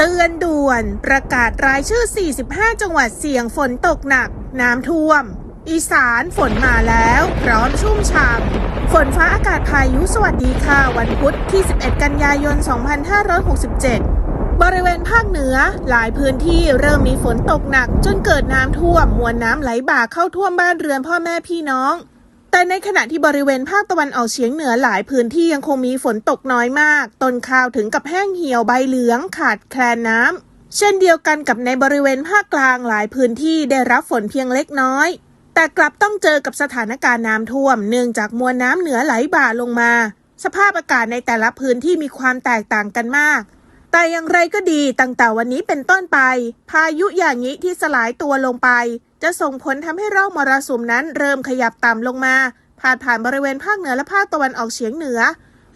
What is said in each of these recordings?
เตือนด่วน ประกาศรายชื่อ 45 จังหวัดเสี่ยงฝนตกหนัก น้ำท่วม อีสานฝนมาแล้ว พร้อมชุ่มฉ่ำฝนฟ้าอากาศพายุสวัสดีค่ะ วันพุธที่ 11 กันยายน 2567 บริเวณภาคเหนือ หลายพื้นที่เริ่มมีฝนตกหนัก จนเกิดน้ำท่วม มวลน้ำไหลบ่าเข้าท่วมบ้านเรือนพ่อแม่พี่น้อง แต่ในขณะที่บริเวณภาคตะวันออกเฉียงเหนือหลายพื้นที่ยังคงมีฝนตกน้อยมาก ต้นข้าวถึงกับแห้งเหี่ยวใบเหลืองขาดแคลนน้ำ เช่นเดียวกันกับในบริเวณภาคกลางหลายพื้นที่ได้รับฝนเพียงเล็กน้อย แต่กลับต้องเจอกับสถานการณ์น้ำท่วม เนื่องจากมวลน้ำเหนือไหลบ่าลงมา สภาพอากาศในแต่ละพื้นที่มีความแตกต่างกันมาก แต่อย่างไรก็ดีตั้งแต่วันนี้เป็นต้นไป พายุอย่างนี้ที่สลายตัวลงไป จะส่งผลทำให้ร่องมรสุมนั้นเริ่มขยับต่ำลงมาพาดผ่านบริเวณภาคเหนือและภาคตะวันออกเฉียงเหนือ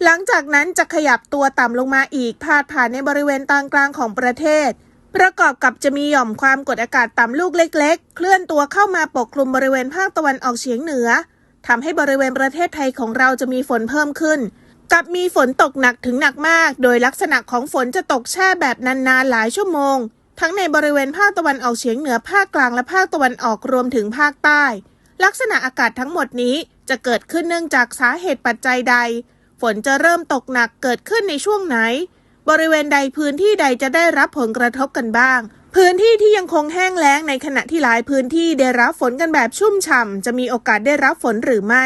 หลังจากนั้นจะขยับตัวต่ำลงมาอีกพาดผ่านในบริเวณตอนกลางของประเทศ ประกอบกับจะมีหย่อมความกดอากาศต่ำลูกเล็ก ๆ เคลื่อนตัวเข้ามาปกคลุมบริเวณภาคตะวันออกเฉียงเหนือทำให้บริเวณประเทศไทยของเราจะมีฝนเพิ่มขึ้น กับมีฝนตกหนักถึงหนักมาก โดยลักษณะของฝนจะตกแช่แบบนานๆหลายชั่วโมง ทั้งในบริเวณภาคตะวันออกเฉียงเหนือภาคกลางและภาคตะวันออกรวมถึงภาคใต้ ลักษณะอากาศทั้งหมดนี้จะเกิดขึ้นเนื่องจากสาเหตุปัจจัยใด ฝนจะเริ่มตกหนักเกิดขึ้นในช่วงไหน บริเวณใดพื้นที่ใดจะได้รับผลกระทบกันบ้าง พื้นที่ที่ยังคงแห้งแล้งในขณะที่หลายพื้นที่ได้รับฝนกันแบบชุ่มฉ่ำจะมีโอกาสได้รับฝนหรือไม่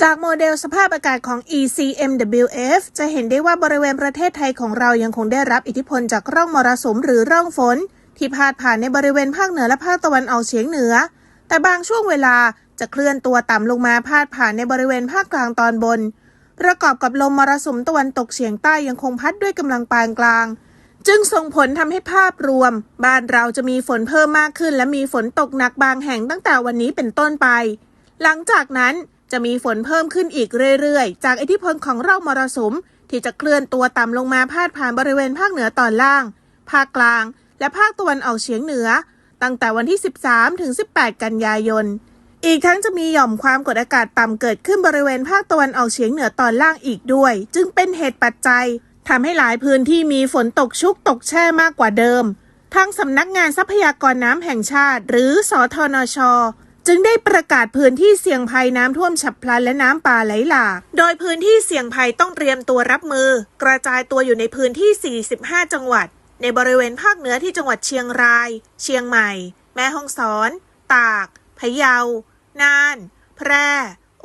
จากโมเดลสภาพอากาศของ ECMWF จะเห็นได้ว่าบริเวณประเทศไทยของเรายังคงได้รับอิทธิพลจากร่องมรสุมหรือร่องฝน ที่พาดผ่านในบริเวณภาคเหนือและภาคตะวันออกเฉียงเหนือ แต่บางช่วงเวลาจะเคลื่อนตัวต่ำลงมาพาดผ่านในบริเวณภาคกลางตอนบน ประกอบกับลมมรสุมตะวันตกเฉียงใต้ยังคงพัดด้วยกำลังปานกลาง จึงส่งผลทำให้ภาพรวม บ้านเราจะมีฝนเพิ่มมากขึ้น และมีฝนตกหนักบางแห่งตั้งแต่วันนี้เป็นต้นไป หลังจากนั้น จะมีฝนเพิ่มขึ้นอีกเรื่อยๆ จากอิทธิพลของร่องมรสุม ที่จะเคลื่อนตัวต่ำลงมาพาดผ่านบริเวณภาคเหนือตอนล่าง ภาคกลาง และภาคตะวันออกเฉียงเหนือ ตั้งแต่วันที่ 13 ถึง 18 กันยายน อีกทั้งจะมีหย่อมความกดอากาศต่ำเกิดขึ้นบริเวณภาคตะวันออกเฉียงเหนือตอนล่างอีกด้วย จึงเป็นเหตุปัจจัยทำให้หลายพื้นที่มีฝนตกชุกตกแช่มากกว่าเดิมทางสำนักงานทรัพยากรน้ำแห่งชาติ หรือสอทนช จึงได้ประกาศพื้นที่เสี่ยงภัยน้ำท่วมฉับพลันและน้ำป่าไหลหลาก โดยพื้นที่เสี่ยงภัยต้องเตรียมตัวรับมือ กระจายตัวอยู่ในพื้นที่ 45 จังหวัด ในบริเวณภาคเหนือที่จังหวัดเชียงราย เชียงใหม่ แม่ฮ่องสอน ตาก พะเยา น่าน แพร่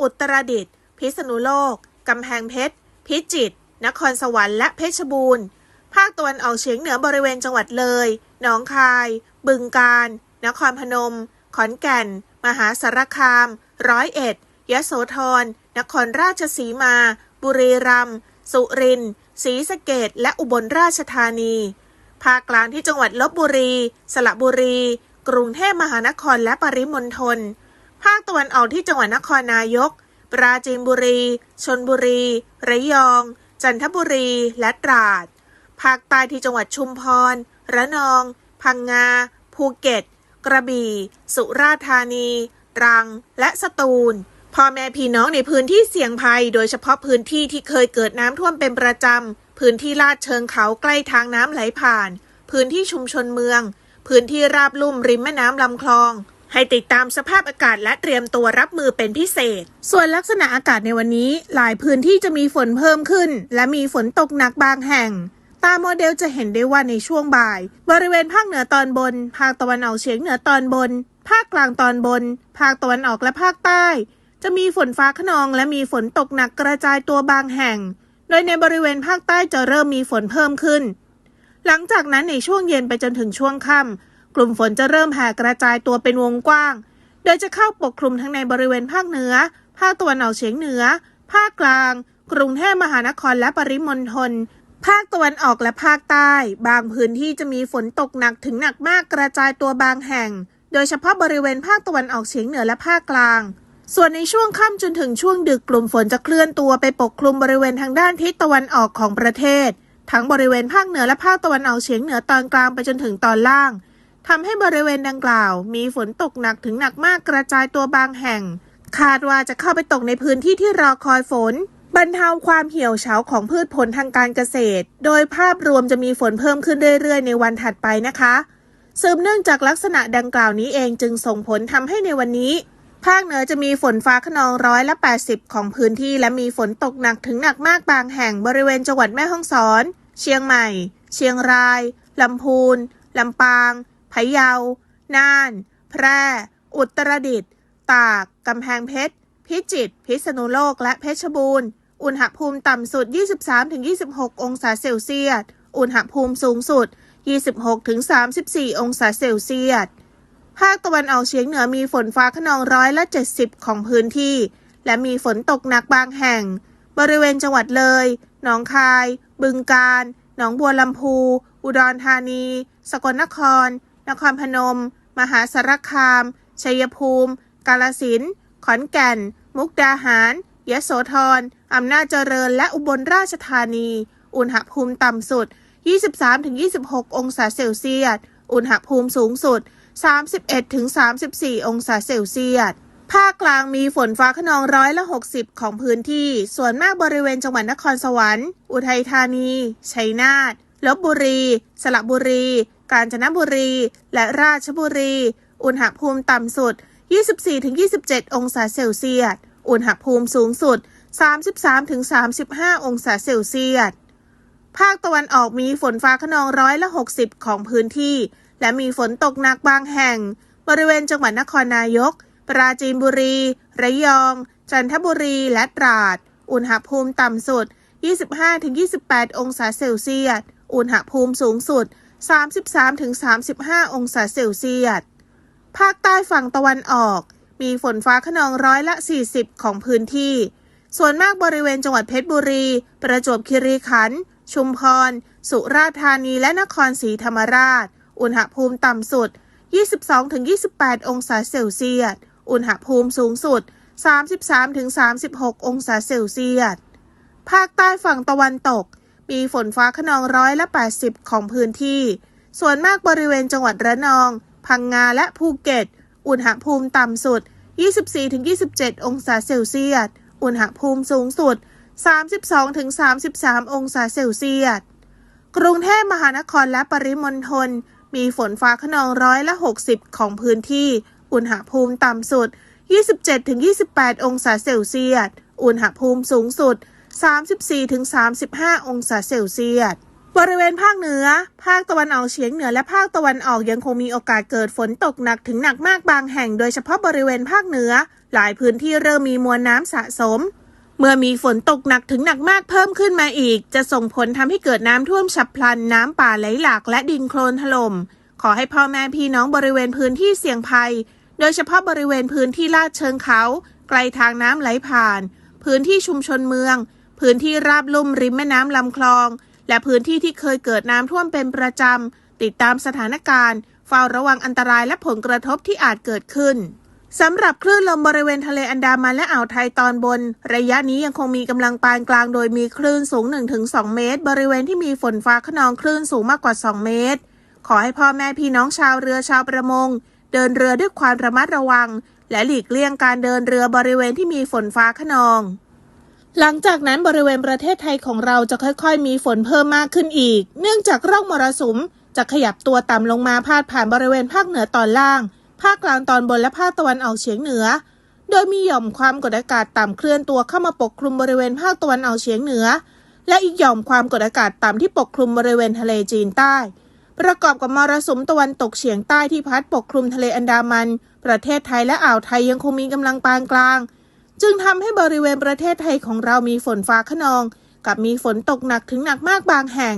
อุตรดิตถ์ พิษณุโลก กำแพงเพชร พิจิตร นครสวรรค์และเพชรบูรณ์ ภาคตะวันออกเฉียงเหนือบริเวณจังหวัดเลย หนองคาย บึงกาฬ นครพนม ขอนแก่น มหาสารคาม ร้อยเอ็ด ยะโสธร นครราชสีมา บุรีรัมย์ สุรินทร์ ศรีสะเกดและอุบลราชธานี ภาคกลางที่จังหวัดลบบุรี สระบุรี กรุงเทพมหานครและปริมณฑล ภาคตะวันออกที่จังหวัดนครนายก ปราจีนบุรี ชนบุรี ระยอง จันทบุรี และตราด ภาคใต้ที่จังหวัดชุมพร ระนอง พังงา ภูเก็ต กระบี่ สุราษฎร์ธานี ตรัง และสตูล พ่อแม่พี่น้องในพื้นที่เสี่ยงภัย โดยเฉพาะพื้นที่ที่เคยเกิดน้ำท่วมเป็นประจำ พื้นที่ลาดเชิงเขาใกล้ทางน้ำไหลผ่าน พื้นที่ชุมชนเมือง พื้นที่ราบลุ่มริมแม่น้ำลำคลองให้ติดตามสภาพอากาศและเตรียมตัวรับมือเป็นพิเศษ ส่วนลักษณะอากาศในวันนี้ หลายพื้นที่จะมีฝนเพิ่มขึ้น และมีฝนตกหนักบางแห่ง ตามโมเดลจะเห็นได้ว่าในช่วงบ่าย บริเวณภาคเหนือตอนบน ภาคตะวันออกเฉียงเหนือตอนบน ภาคกลางตอนบน ภาคตะวันออกและภาคใต้ จะมีฝนฟ้าขนองและมีฝนตกหนักกระจายตัวบางแห่ง โดยในบริเวณภาคใต้จะเริ่มมีฝนเพิ่มขึ้น หลังจากนั้นในช่วงเย็นไปจนถึงช่วงค่ำกลุ่มฝนจะเริ่มแผ่กระจายตัวเป็นวงกว้าง โดยจะเข้าปกคลุมทั้งในบริเวณภาคเหนือ ภาคตะวันออกเฉียงเหนือ ภาคกลาง กรุงเทพมหานครและปริมณฑล ภาคตะวันออกและภาคใต้ บางพื้นที่จะมีฝนตกหนักถึงหนักมากกระจายตัวบางแห่ง โดยเฉพาะบริเวณภาคตะวันออกเฉียงเหนือและภาคกลาง ส่วนในช่วงค่ำจนถึงช่วงดึกกลุ่มฝนจะเคลื่อนตัวไปปกคลุมบริเวณทางด้านทิศตะวันออกของประเทศ ทั้งบริเวณภาคเหนือและภาคตะวันออกเฉียงเหนือตอนกลางไปจนถึงตอนล่างทำให้บริเวณดังกล่าว มีฝนตกหนักถึงหนักมากกระจายตัวบางแห่ง คาดว่าจะเข้าไปตกในพื้นที่ที่รอคอยฝน บรรเทาความเหี่ยวเฉาของพืชผลทางการเกษตร โดยภาพรวมจะมีฝนเพิ่มขึ้นเรื่อยๆ ในวันถัดไปนะคะสืบเนื่องจากลักษณะดังกล่าวนี้เองจึงส่งผลทำให้ในวันนี้ ภาคเหนือจะมีฝนฟ้าขนองร้อยละ 80 ของพื้นที่ และมีฝนตกหนักถึงหนักมากบางแห่งบริเวณจังหวัดแม่ฮ่องสอน เชียงใหม่ เชียงรายลำพูนลำปางพะเยา น่าน แพร่ อุตรดิตถ์ ตาก กำแพงเพชร พิจิตร พิษณุโลก และเพชรบูรณ์ อุณหภูมิต่ำสุด 23-26 องศาเซลเซียส อุณหภูมิสูงสุด 26-34 องศาเซลเซียส ภาคตะวันออกเฉียงเหนือมีฝนฟ้าขนองร้อยละ 70 ของพื้นที่ และมีฝนตกหนักบางแห่ง บริเวณจังหวัดเลย หนองคาย บึงกาฬ หนองบัวลำพู อุดรธานี สกลนคร นครพนม มหาสารคาม ชัยภูมิ กาลสินธุ์ ขอนแก่น มุกดาหารยโสธร อำนาจเจริญและอุบลราชธานี อุณหภูมิต่ำสุด 23-26 องศาเซลเซียส อุณหภูมิสูงสุด 31-34 องศาเซลเซียส ภาคกลางมีฝนฟ้าขนองร้อยละ 60 ของพื้นที่ ส่วนมากบริเวณจังหวัดนครสวรรค์ อุทัยธานี ชัยนาท ลบบุรี สระบุรี กาญจนบุรี และราชบุรี อุณหภูมิต่ำสุด 24-27 องศาเซลเซียส อุณหภูมิสูงสุด 33-35 องศาเซลเซียส ภาคตะวันออกมีฝนฟ้าขนองร้อยละ60 ของพื้นที่ และมีฝนตกหนักบางแห่ง บริเวณจังหวัดนครนายก ปราจีนบุรี ระยอง จันทบุรีและตราด อุณหภูมิต่ำสุด 25-28 องศาเซลเซียส อุณหภูมิสูงสุด 33-35 องศาเซลเซียส ภาคใต้ฝั่งตะวันออก มีฝนฟ้าขนองร้อยละ 40 ของพื้นที่ ส่วนมากบริเวณจังหวัดเพชรบุรี ประจวบคีรีขันธ์ ชุมพร สุราษฎร์ธานี และนครศรีธรรมราช อุณหภูมิต่ำสุด 22-28 องศาเซลเซียส อุณหภูมิสูงสุด 33-36 องศาเซลเซียส ภาคใต้ฝั่งตะวันตก มีฝนฟ้าขนองร้อยละ 80 ของพื้นที่ ส่วนมากบริเวณจังหวัดระนอง พังงาและภูเก็ต อุณหภูมิต่ำสุด 24-27 องศาเซลเซียส อุณหภูมิสูงสุด 32-33 องศาเซลเซียส กรุงเทพมหานครและปริมณฑลมีฝนฟ้าขนองร้อยละ 60 ของพื้นที่ อุณหภูมิต่ำสุด 27-28 องศาเซลเซียส อุณหภูมิสูงสุด 34-35 องศาเซลเซียส บริเวณภาคเหนือ ภาคตะวันออกเฉียงเหนือและภาคตะวันออกยังคงมีโอกาสเกิดฝนตกหนักถึงหนักมากบางแห่งโดยเฉพาะบริเวณภาคเหนือ หลายพื้นที่เริ่มมีมวลน้ำสะสม เมื่อมีฝนตกหนักถึงหนักมากเพิ่มขึ้นมาอีก จะส่งผลทำให้เกิดน้ำท่วมฉับพลันน้ำป่าไหลหลากและดินโคลนถล่ม ขอให้พ่อแม่พี่น้องบริเวณพื้นที่เสี่ยงภัย โดยเฉพาะบริเวณพื้นที่ลาดเชิงเขา ไกลทางน้ำไหลผ่าน พื้นที่ชุมชนเมือง พื้นที่ราบลุ่มริมแม่น้ำลำคลอง และพื้นที่ที่เคยเกิดน้ำท่วมเป็นประจำ ติดตามสถานการณ์เฝ้าระวังอันตรายและผลกระทบที่อาจเกิดขึ้นสำหรับคลื่นลมบริเวณทะเลอันดามันและอ่าวไทยตอนบน ระยะนี้ยังคงมีกำลังปานกลางโดยมีคลื่นสูง 1-2 เมตร บริเวณที่มีฝนฟ้าขนองคลื่นสูงมากกว่า 2 เมตร ขอให้พ่อแม่พี่น้องชาวเรือชาวประมง เดินเรือด้วยความระมัดระวัง และหลีกเลี่ยงการเดินเรือบริเวณที่มีฝนฟ้าขนอง หลังจากนั้นบริเวณประเทศไทยของเราจะค่อยๆ มีฝนเพิ่มมากขึ้นอีก เนื่องจากร่องมรสุม จะขยับตัวต่ำลงมาพาดผ่านบริเวณภาคเหนือตอนล่าง ภาคกลางตอนบนและภาคตะวันออกเฉียงเหนือ โดยมีหย่อมความกดอากาศต่ำเคลื่อนตัวเข้ามาปกคลุมบริเวณภาคตะวันออกเฉียงเหนือ และอีกหย่อมความกดอากาศต่ำที่ปกคลุมบริเวณทะเลจีนใต้ ประกอบกับมรสุมตะวันตกเฉียงใต้ที่พัดปกคลุมทะเลอันดามัน ประเทศไทยและอ่าวไทยยังคงมีกำลังปานกลาง จึงทำให้บริเวณประเทศไทยของเรามีฝนฟ้าขนอง กับมีฝนตกหนักถึงหนักมากบางแห่ง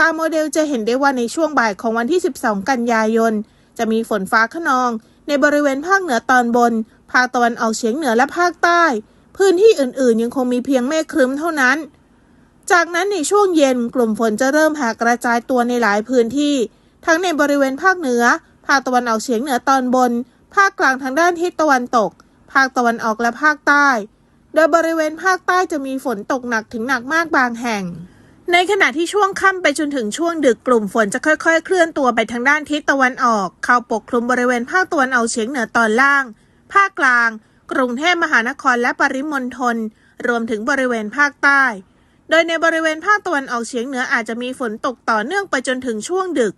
ตามโมเดลจะเห็นได้ว่าในช่วงบ่ายของวันที่ 12 กันยายน จะมีฝนฟ้าขนอง ในบริเวณภาคเหนือตอนบน ภาคตะวันออกเฉียงเหนือและภาคใต้ พื้นที่อื่นๆ ยังคงมีเพียงเมฆครึ้มเท่านั้น จากนั้นในช่วงเย็นกลุ่มฝนจะเริ่มแผ่กระจายตัวในหลายพื้นที่ ทั้งในบริเวณภาคเหนือ ภาคตะวันออกเฉียงเหนือตอนบน ภาคกลางทางด้านทิศตะวันตก ภาคตะวันออกและภาคใต้ โดยบริเวณภาคใต้จะมีฝนตกหนักถึงหนักมากบางแห่ง ในขณะที่ช่วงค่ำไปจนถึงช่วงดึกกลุ่มฝนจะค่อยๆ เคลื่อนตัวไปทางด้านทิศตะวันออก เข้าปกคลุมบริเวณภาคตะวันออกเฉียงเหนือตอนล่าง ภาคกลาง กรุงเทพมหานครและปริมณฑลรวมถึงบริเวณภาคใต้ โดยในบริเวณภาคตะวันออกเฉียงเหนืออาจจะมีฝนตกต่อเนื่องไปจนถึงช่วงดึก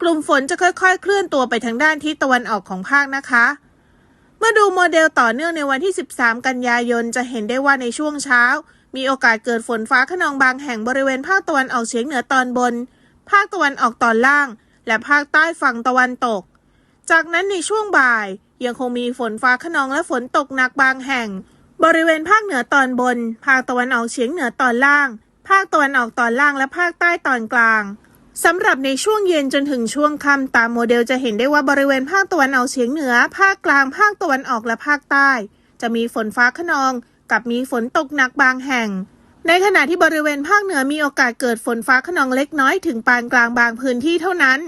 กลุ่มฝนจะค่อยๆ เคลื่อนตัวไปทางด้านทิศตะวันออกของภาคนะคะ เมื่อดูโมเดลต่อเนื่องในวันที่ 13 กันยายน จะเห็นได้ว่าในช่วงเช้า มีโอกาสเกิดฝนฟ้าขนองบางแห่งบริเวณภาคตะวันออกเฉียงเหนือตอนบน ภาคตะวันออกตอนล่าง และภาคใต้ฝั่งตะวันตก จากนั้นในช่วงบ่ายยังคงมีฝนฟ้าขนองและฝนตกหนักบางแห่ง บริเวณภาคเหนือตอนบน ภาคตะวันออกเฉียงเหนือตอนล่าง ภาคตะวันออกตอนล่างและภาคใต้ตอนกลาง สำหรับในช่วงเย็นจนถึงช่วงค่ำตามโมเดลจะเห็นได้ว่าบริเวณภาคตะวันออกเฉียงเหนือ ภาคกลาง ภาคตะวันออกและภาคใต้ จะมีฝนฟ้าขนอง กับมีฝนตกหนักบางแห่ง ในขณะที่บริเวณภาคเหนือมีโอกาสเกิดฝนฟ้าขนองเล็กน้อยถึงปานกลางบางพื้นที่เท่านั้น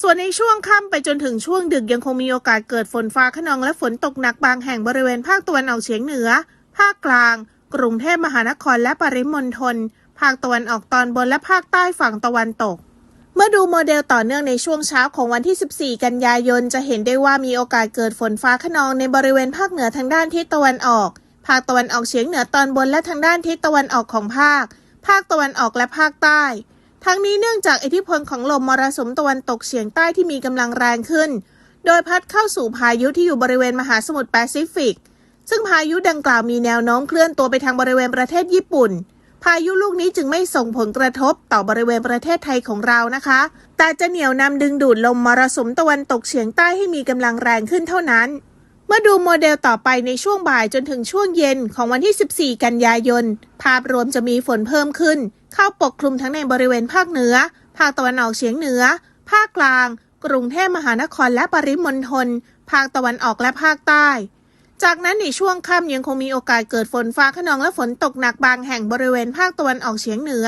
ส่วนในช่วงค่ำไปจนถึงช่วงดึกยังคงมีโอกาสเกิดฝนฟ้าขนองและฝนตกหนักบางแห่งบริเวณภาคตะวันออกเฉียงเหนือ ภาคกลาง กรุงเทพมหานครและปริมณฑล ภาคตะวันออกตอนบนและภาคใต้ฝั่งตะวันตก เมื่อดูโมเดลต่อเนื่องในช่วงเช้าของวันที่ 14 กันยายน จะเห็นได้ว่ามีโอกาสเกิดฝนฟ้าขนองในบริเวณภาคเหนือทางด้านทิศตะวันออก ภาคตะวันออกเฉียงเหนือตอนบนและทางด้านทิศตะวันออกของภาค ภาคตะวันออกและภาคใต้ ทั้งนี้เนื่องจากอิทธิพลของลมมรสุมตะวันตกเฉียงใต้ที่มีกำลังแรงขึ้น โดยพัดเข้าสู่พายุที่อยู่บริเวณมหาสมุทรแปซิฟิก ซึ่งพายุดังกล่าวมีแนวโน้มเคลื่อนตัวไปทางบริเวณประเทศญี่ปุ่น พายุลูกนี้จึงไม่ส่งผลกระทบต่อบริเวณประเทศไทยของเรานะคะ แต่จะเหนี่ยวนำดึงดูดลมมรสุมตะวันตกเฉียงใต้ให้มีกำลังแรงขึ้นเท่านั้น เมื่อดูโมเดลต่อไปในช่วงบ่ายจนถึงช่วงเย็นของวันที่ 14 กันยายน ภาพรวมจะมีฝนเพิ่มขึ้น เข้าปกคลุมทั้งในบริเวณภาคเหนือ ภาคตะวันออกเฉียงเหนือ ภาคกลาง กรุงเทพมหานครและปริมณฑล ภาคตะวันออกและภาคใต้ จากนั้นในช่วงค่ำยังคงมีโอกาสเกิดฝนฟ้าขนองและฝนตกหนักบางแห่งบริเวณภาคตะวันออกเฉียงเหนือ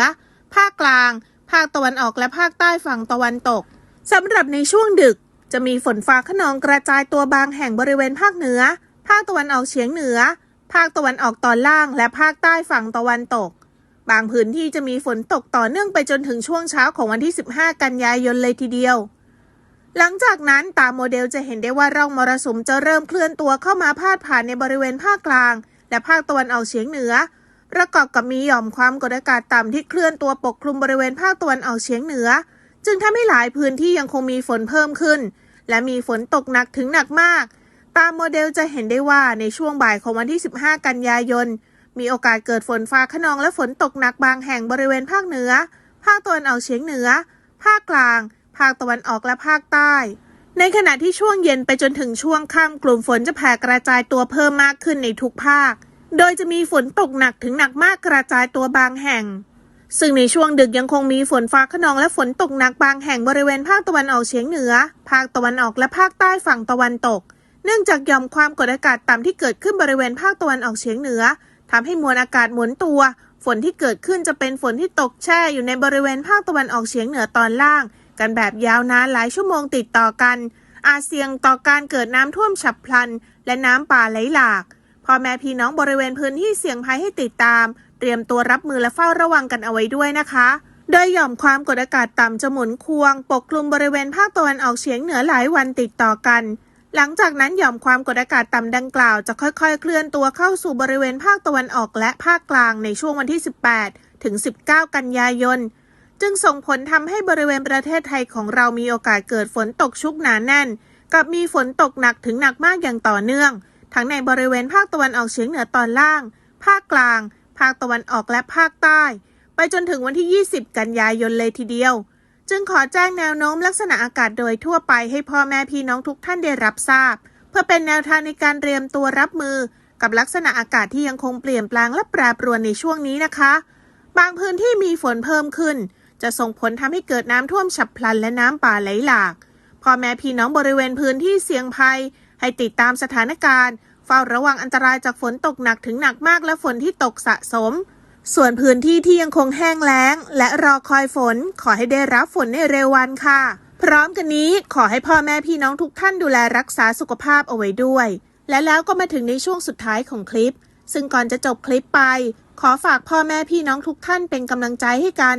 ภาคกลาง ภาคตะวันออกและภาคใต้ฝั่งตะวันตกสำหรับในช่วงดึก จะมีฝนฟ้าขนองกระจายตัวบางแห่งบริเวณภาคเหนือ ภาคตะวันออกเฉียงเหนือ ภาคตะวันออกตอนล่าง และภาคใต้ฝั่งตะวันตก บางพื้นที่จะมีฝนตกต่อเนื่องไปจนถึงช่วงเช้าของวันที่ 15 กันยายนเลยทีเดียว หลังจากนั้นตามโมเดลจะเห็นได้ว่าร่องมรสุมจะเริ่มเคลื่อนตัวเข้ามาพาดผ่านในบริเวณภาคกลาง และภาคตะวันออกเฉียงเหนือ ประกอบกับมีหย่อมความกดอากาศต่ำที่เคลื่อนตัวปกคลุมบริเวณภาคตะวันออกเฉียงเหนือ จึงทำให้หลายพื้นที่ยังคงมีฝนเพิ่มขึ้น และมีฝนตกหนักถึงหนักมาก ตามโมเดลจะเห็นได้ว่าในช่วงบ่ายของวันที่ 15 กันยายน มีโอกาสเกิดฝนฟ้าขนองและฝนตกหนักบางแห่งบริเวณภาคเหนือ ภาคตะวันออกเฉียงเหนือ ภาคกลาง ภาคตะวันออกและภาคใต้ ในขณะที่ช่วงเย็นไปจนถึงช่วงค่ำกลุ่มฝนจะแผ่กระจายตัวเพิ่มมากขึ้นในทุกภาค โดยจะมีฝนตกหนักถึงหนักมากกระจายตัวบางแห่ง ซึ่งในช่วงดึกยังคงมีฝนฟ้าขนองและฝนตกหนักบางแห่งบริเวณภาคตะวันออกเฉียงเหนือ ภาคตะวันออกและภาคใต้ฝั่งตะวันตก เนื่องจากยอมความกดอากาศต่ำที่เกิดขึ้นบริเวณภาคตะวันออกเฉียงเหนือทำให้มวลอากาศหมุนตัวฝนที่เกิดขึ้นจะเป็นฝนที่ตกแช่อยู่ในบริเวณภาคตะวันออกเฉียงเหนือตอนล่าง กันแบบยาวนานหลายชั่วโมงติดต่อกัน อาจเสี่ยงต่อการเกิดน้ำท่วมฉับพลัน และน้ำป่าไหลหลากพ่อแม่พี่น้องบริเวณพื้นที่เสี่ยงภัยให้ติดตาม เตรียมตัวรับมือและเฝ้าระวังกันเอาไว้ด้วยนะคะโดยหย่อมความกดอากาศต่ำจะหมุนควง ปกคลุมบริเวณภาคตะวันออกเฉียงเหนือหลายวันติดต่อกัน หลังจากนั้นหย่อมความกดอากาศต่ำดังกล่าวจะค่อยๆ เคลื่อนตัวเข้าสู่บริเวณภาคตะวันออกและภาคกลางในช่วงวันที่ 18 ถึง 19 กันยายน จึงส่งผลทำให้บริเวณประเทศไทยของเรามีโอกาสเกิดฝนตกชุกหนาแน่น กับมีฝนตกหนักถึงหนักมากอย่างต่อเนื่อง ทั้งในบริเวณภาคตะวันออกเฉียงเหนือตอนล่าง ภาคกลาง ภาคตะวันออกและภาคใต้ ไปจนถึงวันที่ 20 กันยายนเลยทีเดียว จึงขอแจ้งแนวโน้มลักษณะอากาศโดยทั่วไปให้พ่อแม่พี่น้องทุกท่านได้รับทราบ เพื่อเป็นแนวทางในการเตรียมตัวรับมือ กับลักษณะอากาศที่ยังคงเปลี่ยนแปลงและแปรปรวนในช่วงนี้นะคะ บางพื้นที่มีฝนเพิ่มขึ้น จะส่งผลทำให้เกิดน้ำท่วมฉับพลันและน้ำป่าไหลหลากพ่อแม่พี่น้องบริเวณพื้นที่เสี่ยงภัย ให้ติดตามสถานการณ์ เฝ้าระวังอันตรายจากฝนตกหนักถึงหนักมากและฝนที่ตกสะสม ส่วนพื้นที่ที่ยังคงแห้งแล้ง และรอคอยฝน ขอให้ได้รับฝนในเร็ววันค่ะ พร้อมกันนี้ขอให้พ่อแม่พี่น้องทุกท่านดูแลรักษาสุขภาพเอาไว้ด้วย และแล้วก็มาถึงในช่วงสุดท้ายของคลิป ซึ่งก่อนจะจบคลิปไป ขอฝากพ่อแม่พี่น้องทุกท่านเป็นกำลังใจให้กัน